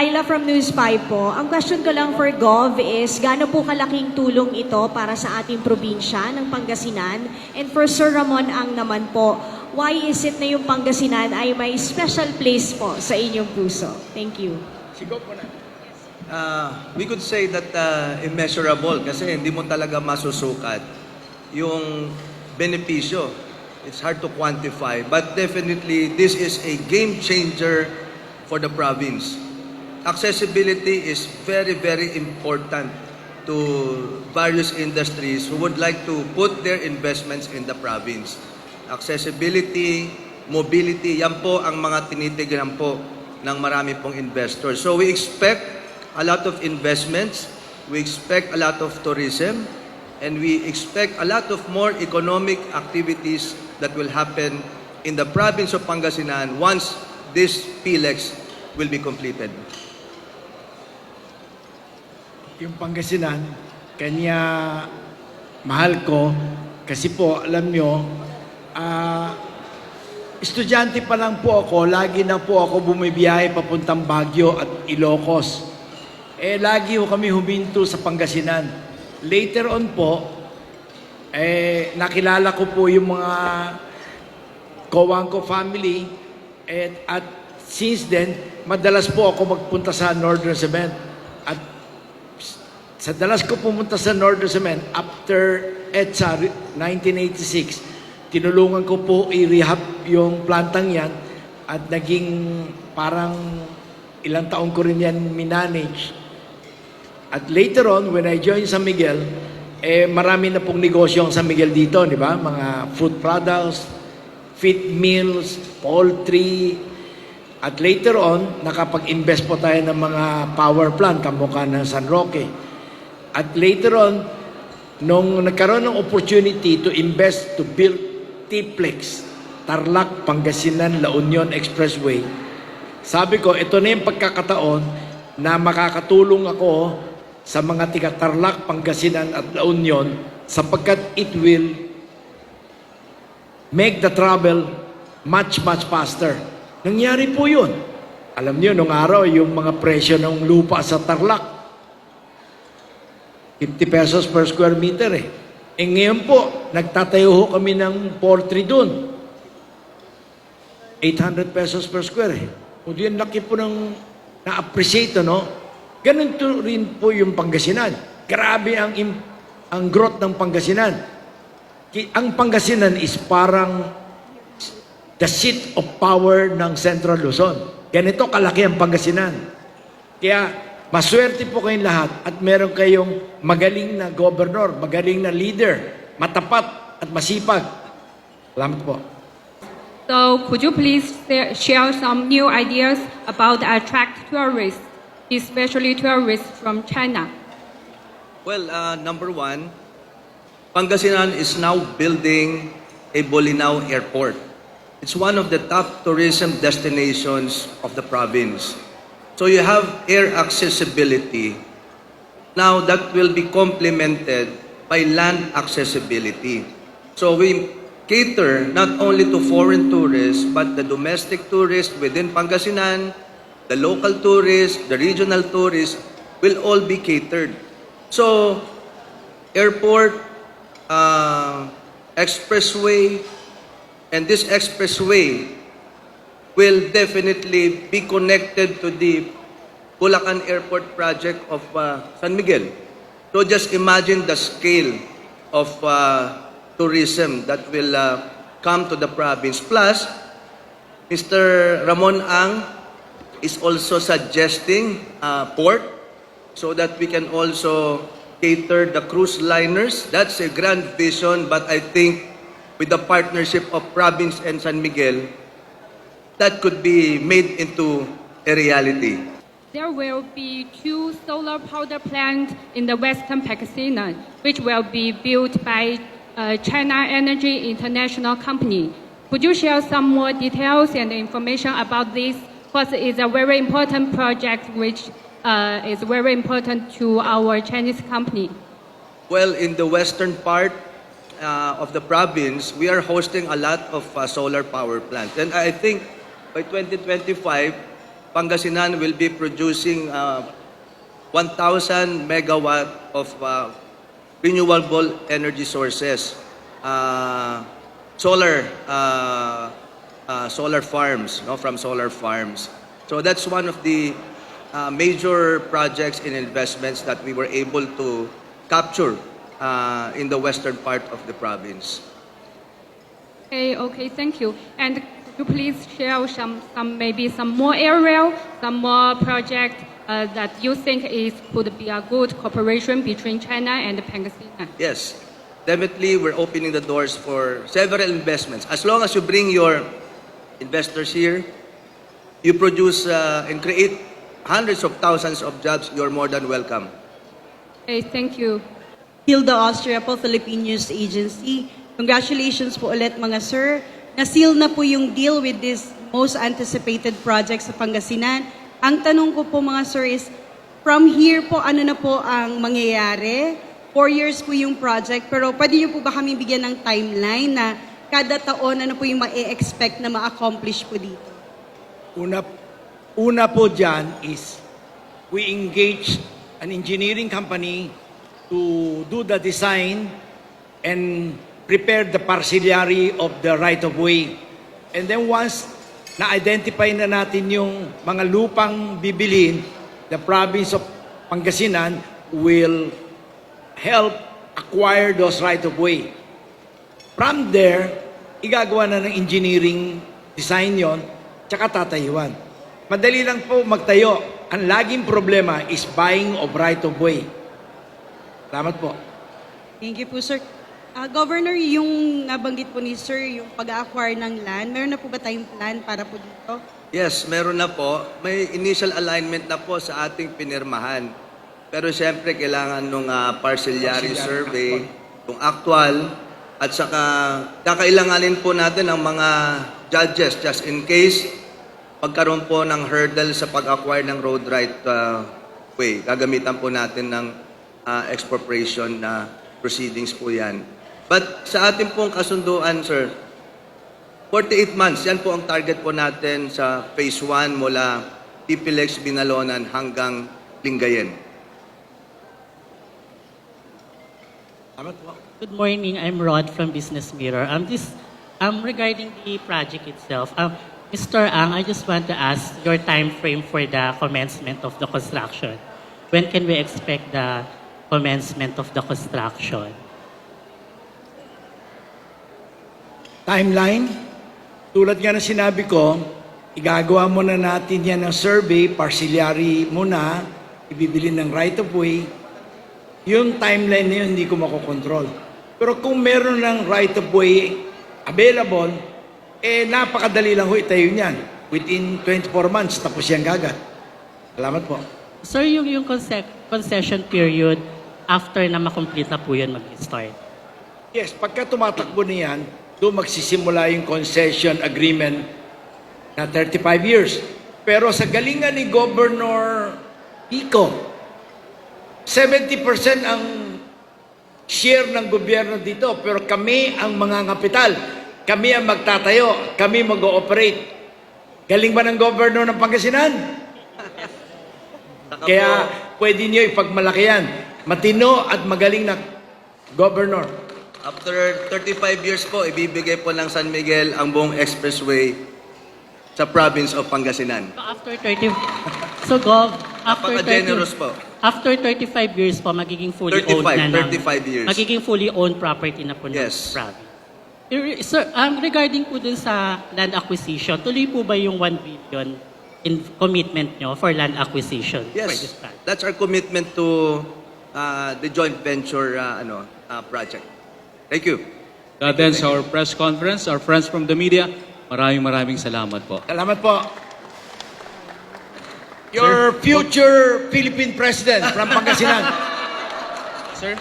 Laila from News 5 po. Ang question ko lang for Gov is, gaano po kalaking tulong ito para sa ating probinsya ng Pangasinan? And for Sir Ramon Ang naman po, why is it na yung Pangasinan ay may special place po sa inyong puso? Thank you. Uh, we could say that uh, immeasurable kasi hindi mo talaga masusukat yung benepisyo. It's hard to quantify, but definitely this is a game changer for the province. Accessibility is very, very important to various industries who would like to put their investments in the province. Accessibility, mobility, yan po ang mga tinitignan po ng marami pong investors. So we expect a lot of investments, we expect a lot of tourism, and we expect a lot of more economic activities that will happen in the province of Pangasinan once this PLEX will be completed. Yung Pangasinan, kanya mahal ko kasi po, alam nyo, ah, estudyante pa lang po ako, lagi na po ako bumibiyahe papuntang Baguio at Ilocos. Eh, lagi ho kami huminto sa Pangasinan. Later on po, eh, nakilala ko po yung mga Kowangko family at, at since then, madalas po ako magpunta sa Northern Cement. At sa dalas ko pumunta sa Northern Cement after EDSA 1986, tinulungan ko po i-rehab yung plantang yan at naging parang ilang taon ko rin yan minanage. At later on, when I joined San Miguel, eh marami na pong negosyo ang San Miguel dito, di ba? Mga food products, feed mills, poultry, at later on, nakapag-invest po tayo ng mga power plant, kamukha ng San Roque. At later on, nung nagkaroon ng opportunity to invest to build T-Plex, Tarlac, Pangasinan, La Union Expressway, sabi ko, ito na yung pagkakataon na makakatulong ako sa mga tiga Tarlac, Pangasinan at La Union sapagkat it will make the travel much, much faster. Nangyari po yun. Alam niyo, nung araw, yung mga presyo ng lupa sa Tarlac, 50 pesos per square meter eh. Eh ngayon po, nagtatayo ho kami ng poultry doon. 800 pesos per square eh. O di, ang laki po ng na-appreciate, no? Ganun to rin po yung Pangasinan. Grabe ang, ang growth ng Pangasinan. Ang Pangasinan is parang the seat of power ng Central Luzon. Ganito kalaki ang Pangasinan. Kaya maswerte po kayong lahat at meron kayong magaling na governor, magaling na leader, matapat at masipag. Salamat po. So could you please share some new ideas about attract tourists, especially tourists from China? Well, uh, number one, Pangasinan is now building a Bolinao Airport. It's one of the top tourism destinations of the province. So you have air accessibility. Now that will be complemented by land accessibility. So we cater not only to foreign tourists, but the domestic tourists within Pangasinan, the local tourists, the regional tourists will all be catered. So, airport, uh, expressway, and this expressway will definitely be connected to the Bulacan Airport project of uh, San Miguel. So just imagine the scale of uh, tourism that will uh, come to the province. Plus, Mr. Ramon Ang is also suggesting uh, port so that we can also cater the cruise liners. That's a grand vision, but I think with the partnership of province and San Miguel, that could be made into a reality. There will be two solar power plants in the western Pakistan, which will be built by uh, China Energy International Company. Could you share some more details and information about this? Because it's a very important project which uh, is very important to our Chinese company. Well, in the western part uh, of the province, we are hosting a lot of uh, solar power plants. And I think by 2025, Pangasinan will be producing uh, 1,000 megawatt of uh, renewable energy sources, uh, solar, uh, uh, solar farms, no, from solar farms. So that's one of the uh, major projects and investments that we were able to capture uh, in the western part of the province. Okay, okay, thank you. And you please share some, some maybe some more area, some more project uh, that you think is could be a good cooperation between China and Pangasinan? Yes, definitely we're opening the doors for several investments. As long as you bring your investors here, you produce uh, and create hundreds of thousands of jobs, you're more than welcome. Okay, thank you. Hilda Austria po, Philippine News Agency. Congratulations po ulit mga sir. Na-seal na po yung deal with this most anticipated project sa Pangasinan. Ang tanong ko po mga sir is, from here po, ano na po ang mangyayari? Four years po yung project, pero pwede niyo po ba kami bigyan ng timeline na kada taon ano po yung ma-expect na ma-accomplish po dito? Una, una po dyan is we engage an engineering company to do the design and prepare the parcellary of the right-of-way. And then once na-identify na natin yung mga lupang bibilhin, the province of Pangasinan will help acquire those right-of-way. From there, igagawa na ng engineering design yon, tsaka tatayuan. Madali lang po magtayo. Ang laging problema is buying of right-of-way. Salamat po. Thank you po sir. Ah, Governor, yung nabanggit po ni sir, yung pag-acquire ng land, meron na po ba tayong plan para po dito? Yes, meron na po. May initial alignment na po sa ating pinirmahan. Pero siyempre, kailangan nung uh, parcellary survey, kung actual, at saka kakailanganin po natin ang mga judges just in case magkaroon po ng hurdle sa pag-acquire ng road right uh, way. Gagamitan po natin ng uh, expropriation na proceedings po yan. But sa ating pong kasunduan, sir, 48 months, yan po ang target po natin sa phase 1 mula Pipilex, Binalonan hanggang Lingayen. Good morning. I'm Rod from Business Mirror. Um, this, um, regarding the project itself, um, Mr. Ang, I just want to ask your time frame for the commencement of the construction. When can we expect the commencement of the construction? Timeline, tulad nga na sinabi ko, igagawa muna natin yan ng survey, parcellary muna, ibibili ng right-of-way. Yung timeline na yun, hindi ko makokontrol. Pero kung meron ng right-of-way available, eh napakadali lang ho itayo niyan. Within 24 months, tapos yan gagad. Salamat po. Sir, yung, yung conce- concession period, after na makomplete na po yun mag-start. Yes, pagka tumatakbo na yan, doon magsisimula yung concession agreement na 35 years. Pero sa galingan ni Governor Pico, 70% ang share ng gobyerno dito, pero kami ang mga kapital. Kami ang magtatayo, kami mag-ooperate. Galing ba ng governor ng Pangasinan? Kaya pwede niyo ipagmalaki yan. Matino at magaling na governor. After 35 years po, ibibigay po ng San Miguel ang buong expressway sa province of Pangasinan. After 30, so Gov, after 30, Napaka-generous po. after 35 years po, magiging fully 35, owned na ng, 35 years. Magiging fully owned property na po ng Yes. province. Ir- Sir, um, regarding po dun sa land acquisition, tuloy po ba yung 1 billion in commitment nyo for land acquisition for this Yes, that's our commitment to uh, the joint venture uh, ano, uh, project. Thank you. That ends our press conference. Our friends from the media, maraming maraming salamat po. Salamat po. Your future Philippine President from Pangasinan. Sir?